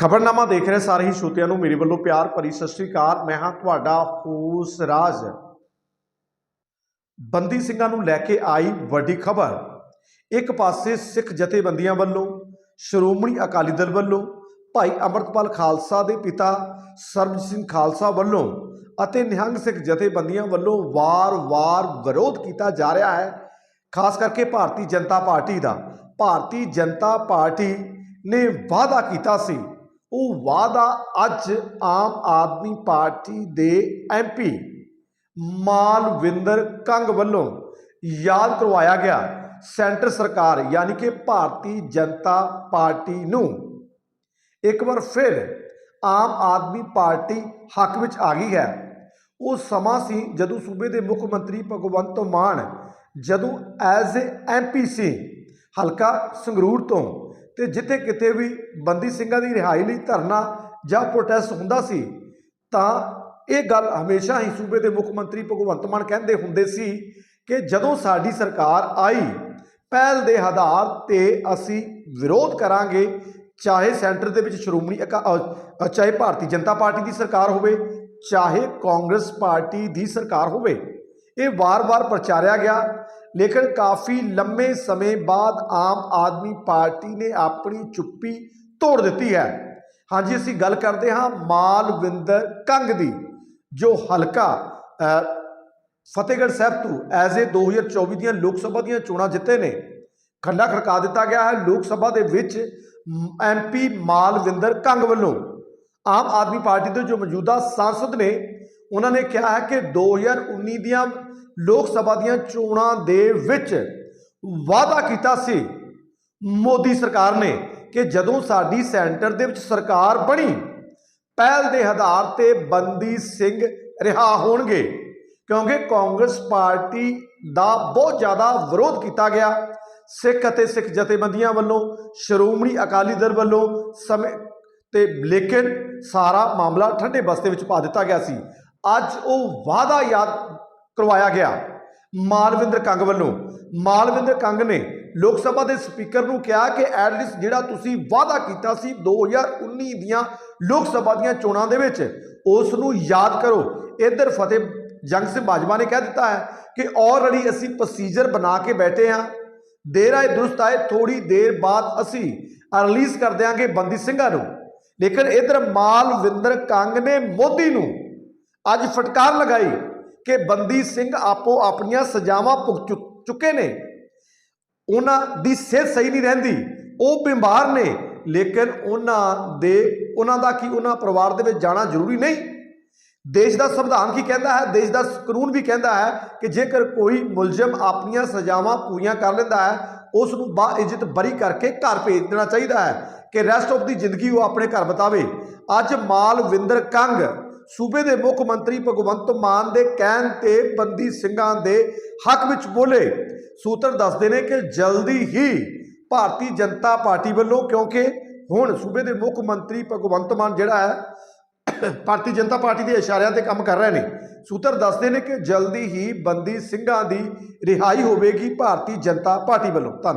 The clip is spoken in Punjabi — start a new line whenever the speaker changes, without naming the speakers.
ਖਬਰਨਾਮਾ ਦੇਖ ਰਹੇ ਸਾਰੇ ਹੀ ਸ਼ੋਤਿਆਂ ਨੂੰ ਮੇਰੇ ਵੱਲੋਂ ਪਿਆਰ ਭਰੀ ਸਤਿ ਸ੍ਰੀ ਅਕਾਲ। ਮੈਂ ਹਾਂ ਤੁਹਾਡਾ ਹੋਸ ਰਾਜ। ਬੰਦੀ ਸਿੰਘਾਂ ਨੂੰ ਲੈ ਕੇ ਆਈ ਵੱਡੀ ਖਬਰ। ਇੱਕ ਪਾਸੇ ਸਿੱਖ ਜਥੇਬੰਦੀਆਂ ਵੱਲੋਂ, ਸ਼੍ਰੋਮਣੀ ਅਕਾਲੀ ਦਲ ਵੱਲੋਂ, ਭਾਈ ਅਮਰਤਪਾਲ ਖਾਲਸਾ ਦੇ ਪਿਤਾ ਸਰਬਜੀਤ ਸਿੰਘ ਖਾਲਸਾ ਵੱਲੋਂ ਅਤੇ ਨਿਹੰਗ ਸਿੱਖ ਜਥੇਬੰਦੀਆਂ ਵੱਲੋਂ ਵਾਰ-ਵਾਰ ਵਿਰੋਧ ਕੀਤਾ ਜਾ ਰਿਹਾ ਹੈ, ਖਾਸ ਕਰਕੇ ਭਾਰਤੀ ਜਨਤਾ ਪਾਰਟੀ ਦਾ। ਭਾਰਤੀ ਜਨਤਾ ਪਾਰਟੀ ਨੇ ਵਾਅਦਾ ਕੀਤਾ ਸੀ ਉਹ ਵਾਅਦਾ ਅੱਜ ਆਮ ਆਦਮੀ ਪਾਰਟੀ ਦੇ ਐਮਪੀ ਮਾਲਵਿੰਦਰ ਕੰਗ ਵੱਲੋਂ ਯਾਦ ਕਰਵਾਇਆ ਗਿਆ। ਸੈਂਟਰ ਸਰਕਾਰ ਯਾਨੀ ਕਿ ਭਾਰਤੀ ਜਨਤਾ ਪਾਰਟੀ ਨੂੰ ਇੱਕ ਵਾਰ ਫਿਰ ਆਮ ਆਦਮੀ ਪਾਰਟੀ ਹੱਕ ਵਿੱਚ ਆ ਗਈ ਹੈ। ਉਹ ਸਮਾਂ ਸੀ ਜਦੋਂ ਸੂਬੇ ਦੇ ਮੁੱਖ ਮੰਤਰੀ ਭਗਵੰਤ ਮਾਨ, ਜਦੋਂ ਐਜ਼ ਏ ਐਮਪੀ ਸੀ, ਹਲਕਾ ਸੰਗਰੂਰ ਤੋਂ ਤੇ ਜਿੱਥੇ ਕਿਤੇ ਵੀ ਬੰਦੀ ਸਿੰਘਾਂ ਦੀ ਰਿਹਾਈ ਲਈ ਧਰਨਾ ਜਾਂ ਪ੍ਰੋਟੈਸਟ ਹੁੰਦਾ ਸੀ, ਤਾਂ ਇਹ ਗੱਲ ਹਮੇਸ਼ਾ ਹੀ ਸੂਬੇ ਦੇ ਮੁੱਖ ਮੰਤਰੀ ਭਗਵੰਤ ਮਾਨ ਕਹਿੰਦੇ ਹੁੰਦੇ ਸੀ ਕਿ ਜਦੋਂ ਸਾਡੀ ਸਰਕਾਰ ਆਈ, ਪਹਿਲ ਦੇ ਆਧਾਰ ਤੇ ਅਸੀਂ ਵਿਰੋਧ ਕਰਾਂਗੇ, ਚਾਹੇ ਸੈਂਟਰ ਦੇ ਵਿੱਚ ਸ਼੍ਰੋਮਣੀ ਅਕਾ- ਚਾਹੇ ਭਾਰਤੀ ਜਨਤਾ ਪਾਰਟੀ ਦੀ ਸਰਕਾਰ ਹੋਵੇ, ਚਾਹੇ ਕਾਂਗਰਸ ਪਾਰਟੀ ਦੀ ਸਰਕਾਰ ਹੋਵੇ। ਇਹ ਵਾਰ-ਵਾਰ ਪ੍ਰਚਾਰਿਆ ਗਿਆ, ਲੇਕਿਨ ਕਾਫੀ ਲੰਮੇ ਸਮੇਂ ਬਾਅਦ ਆਮ ਆਦਮੀ ਪਾਰਟੀ ਨੇ ਆਪਣੀ ਚੁੱਪੀ ਤੋੜ ਦਿੱਤੀ ਹੈ। ਹਾਂਜੀ, ਅਸੀਂ ਗੱਲ ਕਰਦੇ ਹਾਂ ਮਾਲਵਿੰਦਰ ਕੰਗ ਦੀ, ਜੋ ਹਲਕਾ ਫਤਿਹਗੜ੍ਹ ਸਾਹਿਬ ਤੋਂ ਐਜ਼ ਏ 2024 ਦੀਆਂ ਲੋਕ ਸਭਾ ਦੀਆਂ ਚੋਣਾਂ ਜਿੱਤੇ ਨੇ। ਖੰਡਾ ਖੜਕਾ ਦਿੱਤਾ ਗਿਆ ਹੈ ਲੋਕ ਸਭਾ ਦੇ ਵਿੱਚ ਐਮਪੀ ਮਾਲਵਿੰਦਰ ਕੰਗ ਵੱਲੋਂ। ਆਮ ਆਦਮੀ ਪਾਰਟੀ ਦੇ ਜੋ ਮੌਜੂਦਾ ਸਾਂਸਦ ਨੇ ਉਹਨਾਂ ਨੇ ਕਿਹਾ ਹੈ ਕਿ 2019 ਦੀਆਂ ਲੋਕ ਸਭਾ ਦੀਆਂ ਚੋਣਾਂ ਦੇ ਵਿੱਚ ਵਾਅਦਾ ਕੀਤਾ ਸੀ। ਮੋਦੀ ਸਰਕਾਰ ਨੇ ਕਿ ਜਦੋਂ ਸਾਡੀ ਸੈਂਟਰ ਦੇ ਵਿੱਚ ਸਰਕਾਰ ਬਣੀ, ਪਹਿਲ ਦੇ ਆਧਾਰ ਤੇ ਬੰਦੀ ਸਿੰਘ ਰਿਹਾ ਹੋਣਗੇ, ਕਿਉਂਕਿ ਕਾਂਗਰਸ ਪਾਰਟੀ ਦਾ ਬਹੁਤ ਜ਼ਿਆਦਾ ਵਿਰੋਧ ਕੀਤਾ ਗਿਆ। ਸਿੱਖ ਅਤੇ ਸਿੱਖ ਜਥੇਬੰਦੀਆਂ ਵੱਲੋਂ, ਸ਼੍ਰੋਮਣੀ ਅਕਾਲੀ ਦਲ ਵੱਲੋਂ ਸਮੇਂ ਤੇ ਲੇਕਿਨ ਸਾਰਾ ਮਾਮਲਾ ਠੰਡੇ ਬਸਤੇ ਵਿੱਚ ਪਾ ਦਿੱਤਾ ਗਿਆ ਸੀ। ਅੱਜ ਉਹ ਵਾਅਦਾ ਯਾਦ ਕਰਵਾਇਆ ਗਿਆ ਮਾਲਵਿੰਦਰ ਕੰਗ ਵੱਲੋਂ। ਮਾਲਵਿੰਦਰ ਕੰਗ ਨੇ ਲੋਕ ਸਭਾ ਦੇ ਸਪੀਕਰ ਨੂੰ ਕਿਹਾ ਕਿ ਐਟਲੀਸਟ ਜਿਹੜਾ ਤੁਸੀਂ ਵਾਅਦਾ ਕੀਤਾ ਸੀ 2019 ਦੀਆਂ ਲੋਕ ਸਭਾ ਦੀਆਂ ਚੋਣਾਂ ਦੇ ਵਿੱਚ ਉਸ ਨੂੰ ਯਾਦ ਕਰੋ। ਇੱਧਰ ਫਤਿਹ ਜੰਗ ਸਿੰਘ ਬਾਜਵਾ ਨੇ ਕਹਿ ਦਿੱਤਾ ਹੈ ਕਿ ਆਲਰੇਡੀ ਅਸੀਂ ਪ੍ਰੋਸੀਜਰ ਬਣਾ ਕੇ ਬੈਠੇ ਹਾਂ। ਦੇਰ ਆਏ, ਦੁਰਸਤ ਆਏ ਥੋੜੀ ਦੇਰ ਬਾਅਦ ਅਸੀਂ ਰਿਲੀਜ਼ ਕਰ ਦਿਆਂਗੇ ਬੰਦੀ ਸਿੰਘਾਂ ਨੂੰ। ਲੇਕਿਨ ਇਧਰ ਮਾਲਵਿੰਦਰ ਕੰਗ ਨੇ ਮੋਦੀ ਨੂੰ ਅੱਜ ਫਟਕਾਰ ਲਗਾਈ ਕਿ ਬੰਦੀ ਸਿੰਘ ਆਪੋ ਆਪਣੀਆਂ ਸਜ਼ਾਵਾਂ ਭੁਗਤ ਚੁ- ਚੁੱਕੇ ਨੇ। ਉਹਨਾਂ ਦੀ ਸਿਹਤ ਸਹੀ ਨਹੀਂ ਰਹਿੰਦੀ। ਉਹ ਬਿਮਾਰ ਨੇ, ਲੇਕਿਨ ਉਹਨਾਂ ਦੇ, ਉਹਨਾਂ ਦਾ ਕੀ ਉਹਨਾਂ ਪਰਿਵਾਰ ਦੇ ਵਿੱਚ ਜਾਣਾ ਜ਼ਰੂਰੀ ਨਹੀਂ? ਦੇਸ਼ ਦਾ ਸੰਵਿਧਾਨ ਕੀ ਕਹਿੰਦਾ ਹੈ? ਦੇਸ਼ ਦਾ ਕਾਨੂੰਨ ਵੀ ਕਹਿੰਦਾ ਹੈ ਕਿ ਜੇਕਰ ਕੋਈ ਮੁਲਜ਼ਮ ਆਪਣੀਆਂ ਸਜ਼ਾਵਾਂ ਪੂਰੀਆਂ ਕਰ ਲੈਂਦਾ ਹੈ ਉਸ ਨੂੰ ਬਾ ਬਰੀ ਕਰਕੇ ਘਰ ਭੇਜ ਦੇਣਾ ਚਾਹੀਦਾ ਹੈ ਕਿ ਰੈਸਟ ਆਫ ਦੀ ਜ਼ਿੰਦਗੀ ਉਹ ਆਪਣੇ ਘਰ ਬਤਾਵੇ। ਅੱਜ ਮਾਲਵਿੰਦਰ ਕੰਗ ਸੂਬੇ ਦੇ ਮੁੱਖ ਮੰਤਰੀ ਭਗਵੰਤ ਮਾਨ ਦੇ ਕਹਿਣ ਤੇ ਬੰਦੀ ਸਿੰਘਾਂ ਦੇ ਹੱਕ ਵਿੱਚ ਬੋਲੇ। ਸੂਤਰ ਦੱਸਦੇ ਨੇ ਕਿ ਜਲਦੀ ਹੀ ਭਾਰਤੀ ਜਨਤਾ ਪਾਰਟੀ ਵੱਲੋਂ, ਕਿਉਂਕਿ ਹੁਣ ਸੂਬੇ ਦੇ ਮੁੱਖ ਮੰਤਰੀ ਭਗਵੰਤ ਮਾਨ ਜਿਹੜਾ ਹੈ, ਭਾਰਤੀ ਜਨਤਾ ਪਾਰਟੀ ਦੇ ਇਸ਼ਾਰਿਆਂ ਤੇ ਕੰਮ ਕਰ ਰਹੇ ਨੇ। ਸੂਤਰ ਦੱਸਦੇ ਨੇ ਕਿ ਜਲਦੀ ਹੀ ਬੰਦੀ ਸਿੰਘਾਂ ਦੀ ਰਿਹਾਈ ਹੋਵੇਗੀ ਭਾਰਤੀ ਜਨਤਾ ਪਾਰਟੀ ਵੱਲੋਂ। ਧੰਨਵਾਦ